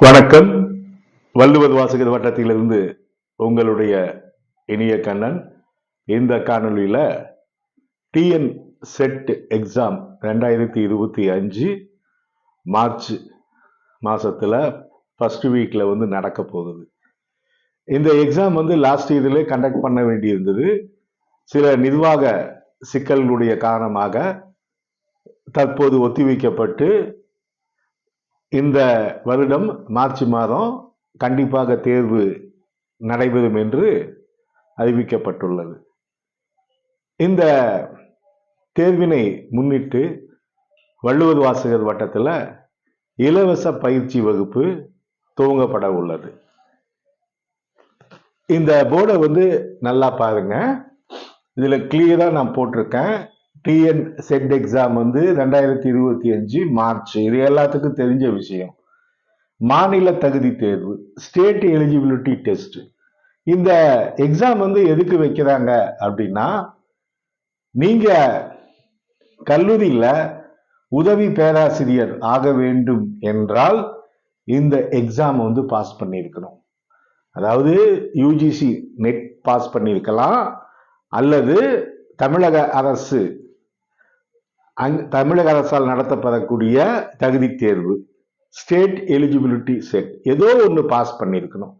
வணக்கம். வள்ளுவர் வாசகர் வட்டத்திலிருந்து உங்களுடைய இனிய கண்ணன். இந்த காணொளியில டிஎன் செட் எக்ஸாம் ரெண்டாயிரத்தி இருபத்தி அஞ்சு மார்ச் மாசத்துல ஃபர்ஸ்ட் வீக்ல வந்து நடக்க போகுது. இந்த எக்ஸாம் வந்து லாஸ்ட் இயர்ல கண்டக்ட் பண்ண வேண்டியிருந்தது. சில நிர்வாக சிக்கல்களுடைய காரணமாக தற்போது ஒத்திவைக்கப்பட்டு இந்த வருடம் மார்ச் மாதம் கண்டிப்பாக தேர்வு நடைபெறும் என்று அறிவிக்கப்பட்டுள்ளது. இந்த தேர்வினை முன்னிட்டு வள்ளுவர் வாசகர் வட்டத்தில் இலவச பயிற்சி வகுப்பு துவங்கப்பட உள்ளது. இந்த போர்டை வந்து நல்லா பாருங்க. இதுல கிளியரா நான் போட்டிருக்கேன். டிஎன் செட் எக்ஸாம் வந்து ரெண்டாயிரத்தி இருபத்தி அஞ்சு மார்ச். இது எல்லாத்துக்கும் தெரிஞ்ச விஷயம். மாநில தகுதி தேர்வு ஸ்டேட் எலிஜிபிலிட்டி டெஸ்ட் இந்த எக்ஸாம் வந்து எதுக்கு வைக்கிறாங்க அப்படின்னா நீங்க கல்லூரியில உதவி பேராசிரியர் ஆக வேண்டும் என்றால் இந்த எக்ஸாம் வந்து பாஸ் பண்ணியிருக்கணும். அதாவது யூஜிசி நெட் பாஸ் பண்ணியிருக்கலாம் அல்லது தமிழக அரசு அங் தமிழக அரசால் நடத்தப்படக்கூடிய தகுதி தேர்வு ஸ்டேட் எலிஜிபிலிட்டி செட் ஏதோ ஒன்று பாஸ் பண்ணியிருக்கணும்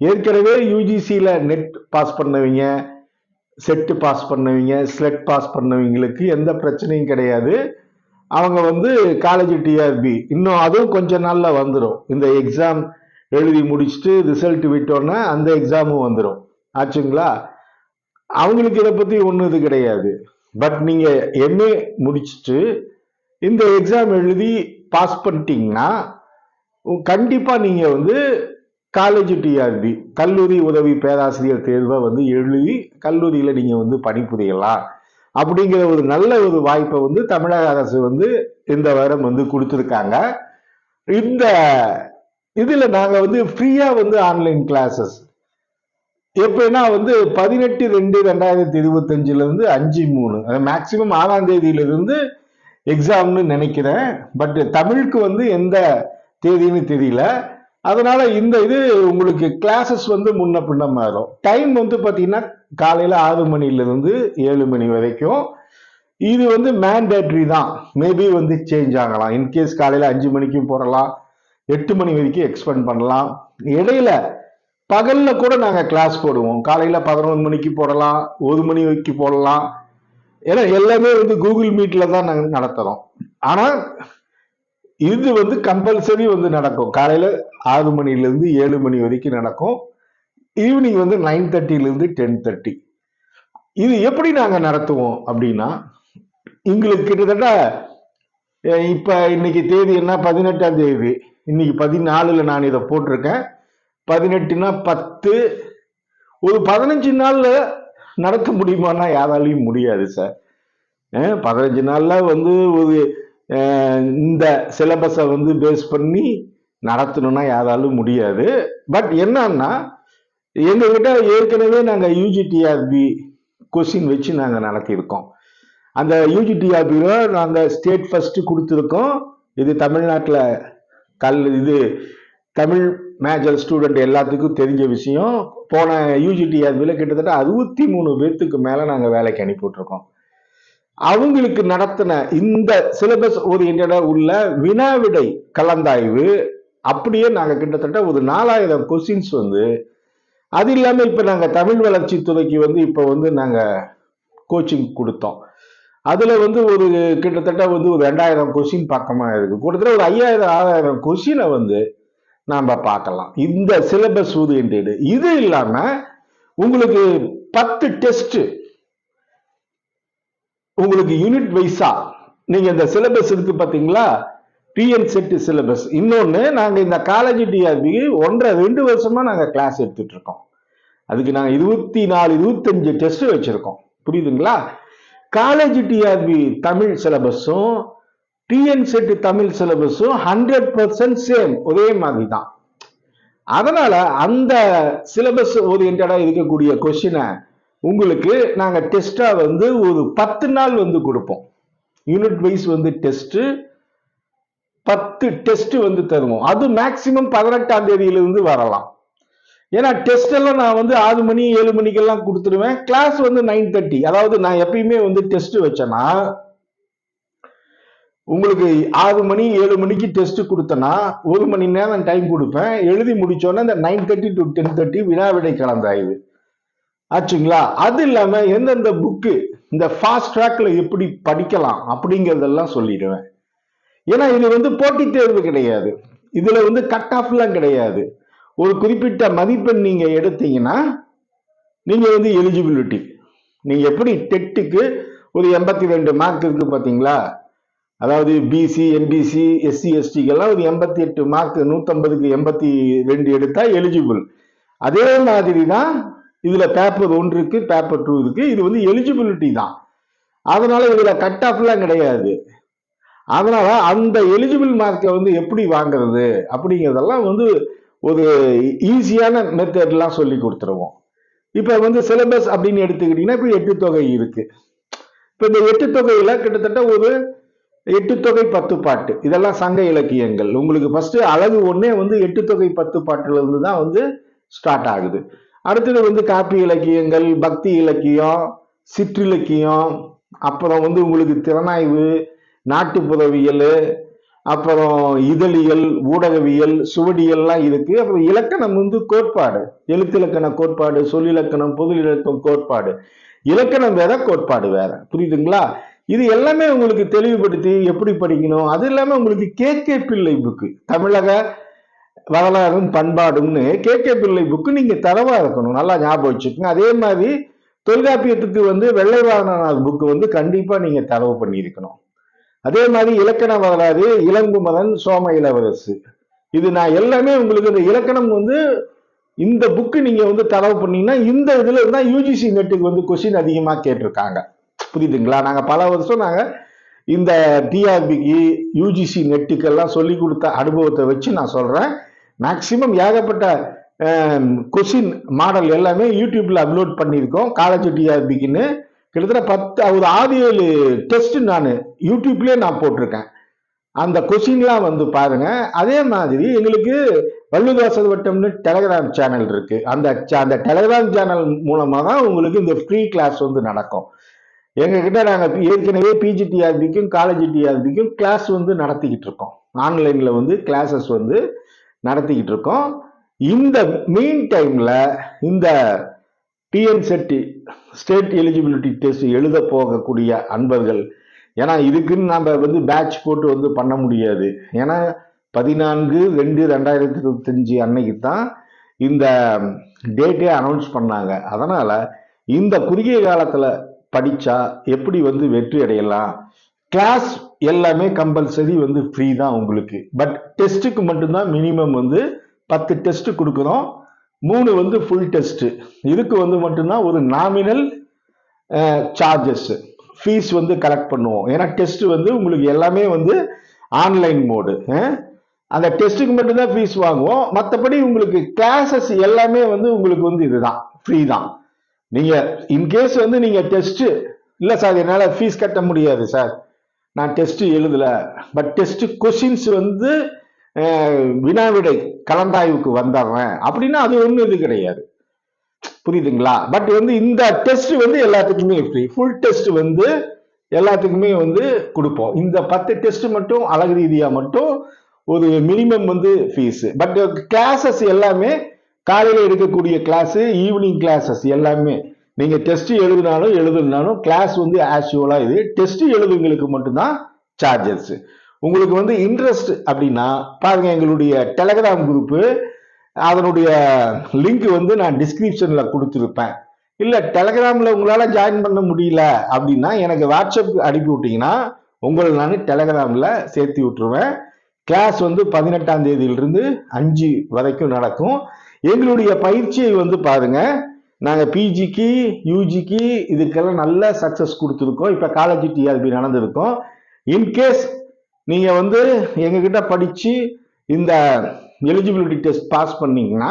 ஏற்கனவே யூஜிசியில் நெட் பாஸ் பண்ணவங்க செட்டு பாஸ் பண்ணவங்க ஸ்லெட் பாஸ் பண்ணவங்களுக்கு எந்த பிரச்சனையும் கிடையாது. அவங்க வந்து காலேஜ் டிஆர்பி இன்னும் அதுவும் கொஞ்ச நாளில் வந்துடும் இந்த எக்ஸாம் எழுதி முடிச்சுட்டு ரிசல்ட் விட்டோன்னே அந்த எக்ஸாமும் வந்துடும் ஆச்சுங்களா? அவங்களுக்கு இதை பற்றி ஒன்றும் இது கிடையாது. பட் நீங்கள் எம்ஏ முடிச்சுட்டு இந்த எக்ஸாம் எழுதி பாஸ் பண்ணிட்டீங்கன்னா கண்டிப்பாக நீங்கள் வந்து காலேஜ் டிஆர்பி கல்லூரி உதவி பேராசிரியர் தேர்வை வந்து எழுதி கல்லூரியில் நீங்கள் வந்து பணிபுரியலாம். அப்படிங்கிற ஒரு நல்ல ஒரு வாய்ப்பை வந்து தமிழக அரசு வந்து இந்த வாரம் வந்து கொடுத்துருக்காங்க. இந்த இதில் நாங்கள் வந்து ஃப்ரீயாக வந்து ஆன்லைன் கிளாஸஸ் எப்படின்னா வந்து பதினெட்டு ரெண்டு ரெண்டாயிரத்தி இருபத்தஞ்சிலேருந்து அஞ்சு மூணு. மேக்சிமம் ஆறாம் தேதியிலிருந்து எக்ஸாம்னு நினைக்கிறேன். பட் தமிழுக்கு வந்து எந்த தேதின்னு தெரியல. அதனால இந்த இது உங்களுக்கு கிளாஸஸ் வந்து முன்ன பின்ன மாறும். டைம் வந்து பார்த்தீங்கன்னா காலையில் ஆறு மணிலேருந்து ஏழு மணி வரைக்கும். இது வந்து மேண்டேட்ரி தான். மேபி வந்து சேஞ்ச் ஆகலாம். இன்கேஸ் காலையில் அஞ்சு மணிக்கும் போடலாம் எட்டு மணி வரைக்கும் எக்ஸ்பெண்ட் பண்ணலாம். இடையில பகல்ல கூட நாங்கள் கிளாஸ் போடுவோம். காலையில பதினொன்று மணிக்கு போடலாம். ஒரு மணி வரைக்கும் போடலாம். ஏன்னா எல்லாமே வந்து கூகுள் மீட்ல தான் நாங்கள் நடத்துறோம். ஆனால் இது வந்து கம்பல்சரி வந்து நடக்கும். காலையில ஆறு மணிலேருந்து ஏழு மணி வரைக்கும் நடக்கும். ஈவினிங் வந்து நைன் தேர்ட்டிலேருந்து டென் தேர்ட்டி இது எப்படி நாங்கள் நடத்துவோம் அப்படின்னா எங்களுக்கு கிட்டத்தட்ட இப்போ இன்னைக்கு தேதி என்ன? பதினெட்டாம் தேதி. இன்னைக்கு பதினாலுல நான் இதை போட்டிருக்கேன். பதினெட்டுனா பத்து. ஒரு பதினஞ்சு நாள்ல நடத்த முடியுமான்னா யாராலையும் முடியாது சார். பதினஞ்சு நாள்ல வந்து ஒரு இந்த சிலபஸை வந்து பேஸ் பண்ணி நடத்தணும்னா யாராலும் முடியாது. பட் என்னன்னா எங்ககிட்ட ஏற்கனவே நாங்கள் யூஜிடிஆர்பி கொஸ்டின் வச்சு நாங்கள் நடத்தியிருக்கோம். அந்த யூஜிடிஆர்பியில் நாங்கள் ஸ்டேட் ஃபஸ்ட்டு கொடுத்துருக்கோம். இது தமிழ்நாட்டில் கல் இது தமிழ் மேஜர் ஸ்டூடெண்ட் எல்லாத்துக்கும் தெரிஞ்ச விஷயம். போன யூஜிடிஆர்பியில் கிட்டத்தட்ட அறுபத்தி மூணு பேர்த்துக்கு மேலே நாங்கள் வேலைக்கு அனுப்பிவிட்ருக்கோம் அவங்களுக்கு நடத்தின இந்த சிலபஸ் ஓரியன்டாக உள்ள வினாவிடை கலந்தாய்வு அப்படியே நாங்கள் கிட்டத்தட்ட ஒரு நாலாயிரம் கொஸ்டின்ஸ் வந்து அது இல்லாமல் இப்போ நாங்கள் தமிழ் வளர்ச்சித்துறைக்கு வந்து இப்போ வந்து நாங்கள் கோச்சிங் கொடுத்தோம். அதில் வந்து ஒரு கிட்டத்தட்ட வந்து ஒரு ரெண்டாயிரம் கொஷின் பக்கமாக இருக்குது கூட்டத்தில் ஒரு ஐயாயிரம் ஆறாயிரம் கொஷினை வந்து நாம் பார்க்கலாம். இந்த சிலபஸ் ஓரியன்டேடு இது. இல்லாமல் உங்களுக்கு பத்து டெஸ்ட்டு உங்களுக்கு யூனிட் வைஸா நீங்கள் இந்த சிலபஸ் இருக்கு பார்த்தீங்களா டிஎன் செட்டு சிலபஸ் இன்னொன்று நாங்கள் இந்த காலேஜ் டிஆர்பி ஒன்றரை ரெண்டு வருஷமாக நாங்கள் கிளாஸ் எடுத்துட்டு இருக்கோம். அதுக்கு நாங்கள் இருபத்தி நாலு இருபத்தஞ்சு டெஸ்ட் வச்சுருக்கோம். புரியுதுங்களா? காலேஜ் டிஆர்பி தமிழ் சிலபஸும் டிஎன்செட் தமிழ் சிலபஸும் ஹண்ட்ரட் பர்சன்ட் சேம் ஒரே மாதிரி தான் அதனால அந்த சிலபஸ் ஓரியன்டா இருக்கக்கூடிய கொஸ்டினை உங்களுக்கு நாங்கள் டெஸ்டா வந்து ஒரு பத்து நாள் வந்து கொடுப்போம். யூனிட் வைஸ் வந்து டெஸ்ட் பத்து டெஸ்ட் வந்து தருவோம். அது மேக்சிமம் பதினெட்டாம் தேதியிலிருந்து வரலாம். ஏன்னா டெஸ்ட் எல்லாம் நான் வந்து ஆறு மணி ஏழு மணிக்கெல்லாம் கொடுத்துருவேன் கிளாஸ் வந்து நைன் தேர்ட்டி அதாவது நான் எப்பயுமே வந்து டெஸ்ட் வச்சேன்னா உங்களுக்கு ஆறு மணி ஏழு மணிக்கு டெஸ்ட் கொடுத்தேன்னா ஒரு மணி நேரம் டைம் கொடுப்பேன். எழுதி முடிச்சோன்னே இந்த nine thirty to ten thirty வினாவிடை கலந்தாய்வு ஆச்சுங்களா? அது இல்லாம எந்தெந்த புக்கு இந்த ஃபாஸ்ட் ட்ராக்ல எப்படி படிக்கலாம் அப்படிங்கறதெல்லாம் சொல்லிடுவேன். ஏன்னா இது வந்து போட்டித் தேர்வு கிடையாது. இதுல வந்து கட் ஆஃப்லாம் கிடையாது. ஒரு குறிப்பிட்ட மதிப்பெண் நீங்க எடுத்தீங்கன்னா நீங்க வந்து எலிஜிபிலிட்டி நீங்க எப்படி டெட்டுக்கு ஒரு எண்பத்தி ரெண்டு மார்க் இருக்கு பாத்தீங்களா? அதாவது பிசி எம்பிசி எஸ்சி எஸ்டிக்கெல்லாம் ஒரு எண்பத்தி எட்டு மார்க் நூத்தம்பதுக்கு எண்பத்தி ரெண்டு எடுத்தா எலிஜிபிள் அதே மாதிரி தான் இதுல பேப்பர் ஒன்று இருக்கு பேப்பர் டூ இருக்கு. இது வந்து எலிஜிபிலிட்டி தான். அதனால இதுல கட் ஆஃப்லாம் கிடையாது. அதனால அந்த எலிஜிபிள் மார்க்கை வந்து எப்படி வாங்குறது அப்படிங்கிறதெல்லாம் வந்து ஒரு ஈஸியான மெத்தட்லாம் சொல்லி கொடுத்துருவோம். இப்போ வந்து சிலபஸ் அப்படின்னு எடுத்துக்கிட்டீங்கன்னா இப்போ எட்டு தொகை இருக்கு. இப்போ இந்த எட்டு தொகையில் கிட்டத்தட்ட ஒரு எட்டு தொகை பத்து பாட்டு. இதெல்லாம் சங்க இலக்கியங்கள். உங்களுக்கு ஃபர்ஸ்ட் அழகு ஒன்றே வந்து எட்டு தொகை பத்து பாட்டுலேருந்து தான் வந்து ஸ்டார்ட் ஆகுது. அடுத்தது வந்து காப்பி இலக்கியங்கள் பக்தி இலக்கியம் சிற்றிலக்கியம் அப்புறம் வந்து உங்களுக்கு திறனாய்வு நாட்டுப்புறவியல் அப்புறம் இதழியல் ஊடகவியல் சுவடியல்லாம் இருக்கு. அப்புறம் இலக்கணம் வந்து கோட்பாடு. எழுத்திலக்கண கோட்பாடு சொல்லிலக்கணம் பொது இலக்கம் கோட்பாடு. இலக்கணம் வேற கோட்பாடு வேற. புரியுதுங்களா? இது எல்லாமே உங்களுக்கு தெளிவுபடுத்தி எப்படி படிக்கணும்? அது இல்லாமல் உங்களுக்கு கே கே பிள்ளை புக்கு தமிழக வரலாறும் பண்பாடும்னு கே கே பிள்ளை புக்கு நீங்க தரவா இருக்கணும். நல்லா ஞாபகம் வச்சுக்கோங்க. அதே மாதிரி தொல்காப்பியத்துக்கு வந்து வெள்ளைவாணனார் புக்கு வந்து கண்டிப்பா நீங்க தரவு பண்ணியிருக்கணும். அதே மாதிரி இலக்கண வரலாறு இளங்குமரன் சோம இளவரசு. இது நான் எல்லாமே உங்களுக்கு இந்த இலக்கணம் வந்து இந்த புக்கு நீங்க வந்து தரவு பண்ணீங்கன்னா இந்த இதுல இருந்தா யூஜிசி நெட்டுக்கு வந்து கொஸ்டின் அதிகமா கேட்டிருக்காங்க. புரியுதுங்களா? நாங்க பல வருஷம் நாங்க இந்த டிஆர்பிக்கு யூஜிசி நெட்டுக்கெல்லாம் சொல்லி கொடுத்த அனுபவத்தை வச்சு நான் சொல்றேன். மேக்சிமம் ஏகப்பட்ட கொஷின் மாடல் எல்லாமே யூடியூப்ல அப்லோட் பண்ணியிருக்கோம். காலேஜ் டிஆர்பிக்குன்னு கிட்டத்தட்ட பத்து ஒரு ஆறு ஏழு டெஸ்ட் நான் யூடியூப்லேயே நான் போட்டிருக்கேன். அந்த கொஷின்லாம் வந்து பாருங்க அதே மாதிரி எங்களுக்கு வள்ளுவாசல் வட்டம்னு டெலகிராம் சேனல் இருக்கு. அந்த அந்த டெலகிராம் சேனல் மூலமாக தான் உங்களுக்கு இந்த ஃப்ரீ கிளாஸ் வந்து நடக்கும். எங்ககிட்ட நாங்கள் ஏற்கனவே பிஜி டிஆர்பிக்கும் காலேஜ் டிஆர்பிக்கும் கிளாஸ் வந்து நடத்திக்கிட்டு இருக்கோம். ஆன்லைனில் வந்து கிளாஸஸ் வந்து நடத்திக்கிட்டு இருக்கோம். இந்த மீன் டைமில் இந்த டிஎன்செட்டி ஸ்டேட் எலிஜிபிலிட்டி டெஸ்ட் எழுத போகக்கூடிய அன்பர்கள். ஏன்னா இதுக்குன்னு நம்ம வந்து பேட்ச் போட்டு வந்து பண்ண முடியாது. ஏன்னா பதினான்கு ரெண்டு ரெண்டாயிரத்தி இருபத்தஞ்சு அன்னைக்கு தான் இந்த டேட்டே அனௌன்ஸ் பண்ணாங்க. அதனால் இந்த குறுகிய காலத்தில் படித்தா எப்படி வந்து வெற்றி அடையலாம்? கிளாஸ் எல்லாமே கம்பல்சரி வந்து ஃப்ரீ தான் உங்களுக்கு. பட் டெஸ்ட்டுக்கு மட்டும்தான் மினிமம் வந்து பத்து டெஸ்ட் கொடுக்குறோம். மூணு வந்து ஃபுல் டெஸ்ட் இதுக்கு வந்து மட்டும்தான் ஒரு நாமினல் சார்ஜஸ் ஃபீஸ் வந்து கலெக்ட் பண்ணுவோம். ஏன்னா டெஸ்ட் வந்து உங்களுக்கு எல்லாமே வந்து ஆன்லைன் மோடு அந்த டெஸ்ட்டுக்கு மட்டும்தான் ஃபீஸ் வாங்குவோம். மற்றபடி உங்களுக்கு கிளாஸஸ் எல்லாமே வந்து உங்களுக்கு வந்து இதுதான். ஃப்ரீ தான். நீங்கள் இன்கேஸ் வந்து நீங்கள் டெஸ்ட்டு இல்லை சார் என்னால் ஃபீஸ் கட்ட முடியாது சார் நான் டெஸ்ட்டு எழுதலை. பட் டெஸ்ட்டு கொஷின்ஸ் வந்து வினாவிடை கலந்தாய்வுக்கு வந்துடுறேன் அப்படின்னா அது ஒன்றும் இது கிடையாது. புரியுதுங்களா? பட் வந்து இந்த டெஸ்ட் வந்து எல்லாத்துக்குமே ஃப்ரீ ஃபுல் டெஸ்ட் வந்து எல்லாத்துக்குமே வந்து கொடுப்போம். இந்த பத்து டெஸ்ட் மட்டும் அழகு ரீதியாக மட்டும் ஒரு மினிமம் வந்து ஃபீஸு பட் கிளாஸஸ் எல்லாமே காலையில் எடுக்கக்கூடிய கிளாஸு ஈவினிங் கிளாஸஸ் எல்லாமே. நீங்கள் டெஸ்ட் எழுதினாலும் எழுதுனாலும் கிளாஸ் வந்து ஆக்சுவலா இது. டெஸ்ட் எழுதுங்களுக்கு மட்டும்தான் சார்ஜஸ் உங்களுக்கு வந்து இன்ட்ரெஸ்ட் அப்படின்னா பாருங்க எங்களுடைய டெலகிராம் குரூப்பு அதனுடைய லிங்க் வந்து நான் டிஸ்கிரிப்ஷன்ல கொடுத்துருப்பேன். இல்ல டெலகிராம்ல உங்களால ஜாயின் பண்ண முடியல அப்படின்னா எனக்கு வாட்ஸ்அப் அனுப்பி விட்டீங்கன்னா உங்களை நான் டெலகிராம்ல சேர்த்து விட்டுருவேன். கிளாஸ் வந்து பதினெட்டாம் தேதியிலிருந்து அஞ்சு வரைக்கும் நடக்கும். எங்களுடைய பயிற்சியை வந்து பாருங்க நாங்க பிஜிக்கு யூஜிக்கு இதுக்கெல்லாம் நல்ல சக்சஸ் கொடுத்துருக்கோம். இப்ப காலேஜ் டிஆர்பி நடந்திருக்கோம். இன்கேஸ் நீங்கள் வந்து எங்ககிட்ட படித்து இந்த எலிஜிபிலிட்டி டெஸ்ட் பாஸ் பண்ணிங்கன்னா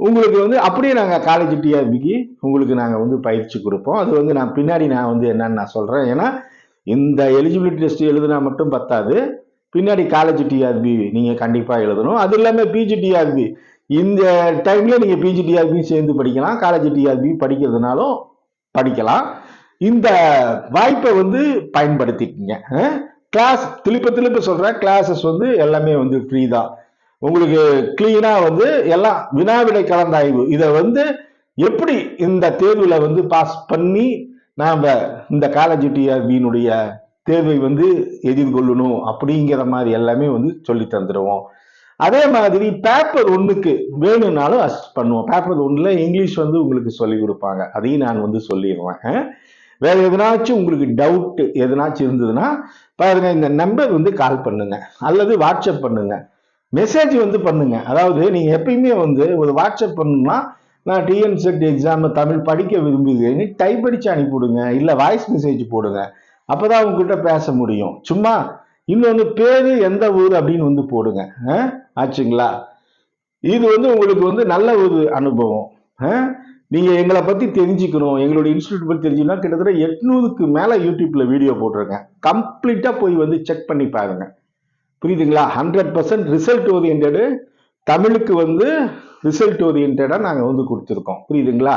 உங்களுக்கு வந்து அப்படியே நாங்கள் காலேஜ் டிஆர்பிக்கு உங்களுக்கு நாங்கள் வந்து பயிற்சி கொடுப்போம். அது வந்து நான் பின்னாடி நான் வந்து என்னன்னு நான் சொல்கிறேன் ஏன்னா இந்த எலிஜிபிலிட்டி டெஸ்ட் எழுதுனா மட்டும் பத்தாது. பின்னாடி காலேஜ் டிஆர்பி நீங்கள் கண்டிப்பாக எழுதணும். அது இல்லாமல் பிஜி டிஆர்பி இந்த டைமில் நீங்கள் பிஜி டிஆர்பியும் சேர்ந்து படிக்கலாம். காலேஜ் டிஆர்பி படிக்கிறதுனாலும் படிக்கலாம். இந்த வாய்ப்பை வந்து பயன்படுத்திக்கங்க. கிளாஸ் திருப்ப திருப்ப சொல்கிறேன் கிளாஸஸ் வந்து எல்லாமே வந்து ஃப்ரீ தான். உங்களுக்கு கிளீனாக வந்து எல்லாம் வினாவிடை கலந்தாய்வு இதை வந்து எப்படி இந்த தேர்வில் வந்து பாஸ் பண்ணி நாம் இந்த காலேஜ் டிஆர்பியினுடைய தேர்வை வந்து எதிர்கொள்ளணும் அப்படிங்கிற மாதிரி எல்லாமே வந்து சொல்லி தந்துடுவோம் அதே மாதிரி பேப்பர் ஒன்றுக்கு வேணும்னாலும் அசிஸ்ட் பண்ணுவோம். பேப்பர் ஒன்றில் இங்கிலீஷ் வந்து உங்களுக்கு சொல்லி கொடுப்பாங்க. அதையும் நான் வந்து சொல்லிடுவேன் வேறு எதனாச்சும் உங்களுக்கு டவுட்டு எதனாச்சும் இருந்ததுன்னா பாருங்க இந்த நம்பர் வந்து கால் பண்ணுங்க. அல்லது வாட்ஸ்அப் பண்ணுங்க. மெசேஜ் வந்து பண்ணுங்க. அதாவது நீங்கள் எப்பயுமே வந்து ஒரு வாட்ஸ்அப் பண்ணுன்னா நான் டிஎன்செட் எக்ஸாம் தமிழ் படிக்க விரும்புகிறேன்னு டைப் அடிச்சு அனுப்பிவிடுங்க. இல்லை வாய்ஸ் மெசேஜ் போடுங்க. அப்பதான் உங்ககிட்ட பேச முடியும். சும்மா இன்னொன்று பேர் எந்த ஊர் அப்படின்னு வந்து போடுங்க. ஆ? ஆச்சுங்களா? இது வந்து உங்களுக்கு வந்து நல்ல ஒரு அனுபவம். நீங்கள் எங்களை பற்றி தெரிஞ்சுக்கணும். எங்களுடைய இன்ஸ்டியூட் பற்றி தெரிஞ்சுக்கணும் கிட்டத்தட்ட எட்நூறுக்கு மேலே யூடியூப்பில் வீடியோ போட்டிருக்கேன். கம்ப்ளீட்டாக போய் வந்து செக் பண்ணி பாருங்க. புரியுதுங்களா? ஹண்ட்ரட் பர்சன்ட் ரிசல்ட் ஓரியன்டு தமிழுக்கு வந்து ரிசல்ட் ஓரியன்டாக நாங்கள் வந்து கொடுத்துருக்கோம். புரியுதுங்களா?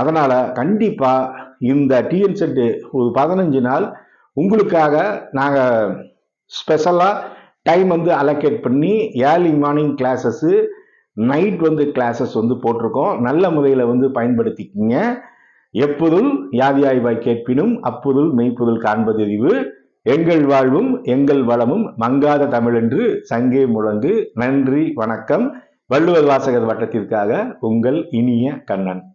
அதனால் கண்டிப்பாக இந்த டிஎன்செட்டு ஒரு பதினஞ்சு நாள் உங்களுக்காக நாங்கள் ஸ்பெஷலாக டைம் வந்து அலோகேட் பண்ணி ஏர்லி மார்னிங் கிளாஸஸ்ஸு நைட் வந்து கிளாஸஸ் வந்து போட்டிருக்கோம். நல்ல முறையில் வந்து பயன்படுத்திக்கிங்க. எப்பொருள் யாதியாய்வாய் கேட்பினும் அப்பொருள் மெய்ப்பொருள் காண்பதறிவு எங்கள் வாழ்வும் எங்கள் வளமும் மங்காத தமிழென்று சங்கே முழங்கு. நன்றி வணக்கம். வள்ளுவர் வாசகர் வட்டத்திற்காக உங்கள் இனிய கண்ணன்.